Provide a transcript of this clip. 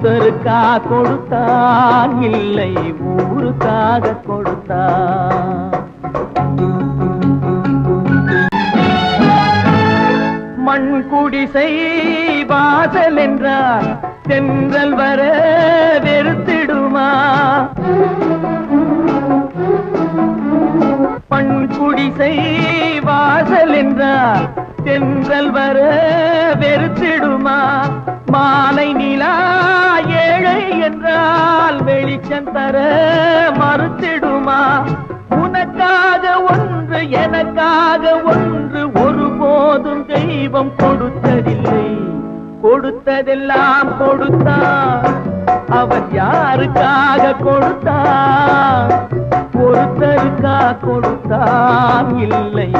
ஒருத்தருக்கா கொடுத்தான் இல்லை ஊருக்காக கொடுத்தான். மண் குடிசை வாசல் என்றார் தென்றல் வர வெறுத்திடுமா? பண் குடிசை வாசல் என்றார் தென்றல் வர வெறுத்திடுமா? என்றால் வெளிச்சம் தர மறுத்திடுமா? உனக்காக ஒன்று எனக்காக ஒன்று ஒருபோதும் தெய்வம் கொடுத்ததில்லை. கொடுத்ததெல்லாம் கொடுத்தான் அவன் யாருக்காக கொடுத்தான் ஒருத்தருக்கா கொடுத்தான் இல்லை